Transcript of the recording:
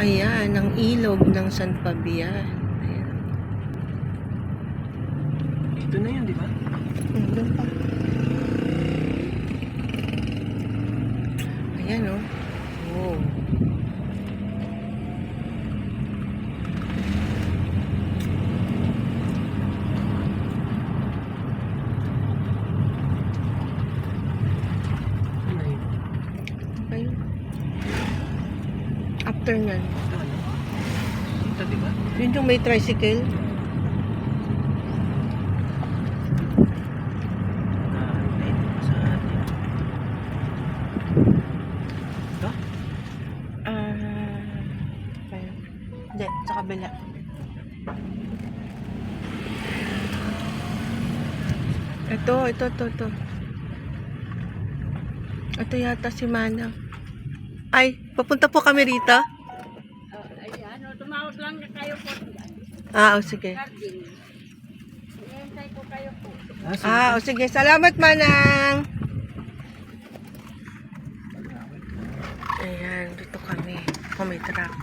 Ayan, ang ilog ng San Fabian. Ayan. Dito na yun, di ba? Hmm, doon pa. Ayan, oh. Oh. Ano na yun? Okay. After nyan. Ito? Dito, di ba? Yun yung may tricycle. Ah. Hindi, sa kabila. Ito, ito, ito, ito. Ito yata si Mana. Ay, papunta po kami rito. Ay, ano, tumawag lang na kayo po. Ah, o sige. Garden. Ihintay ko kayo po. Ah. Ah, o sige. Salamat, Manang. Ayan, dito kami. Oh, may truck.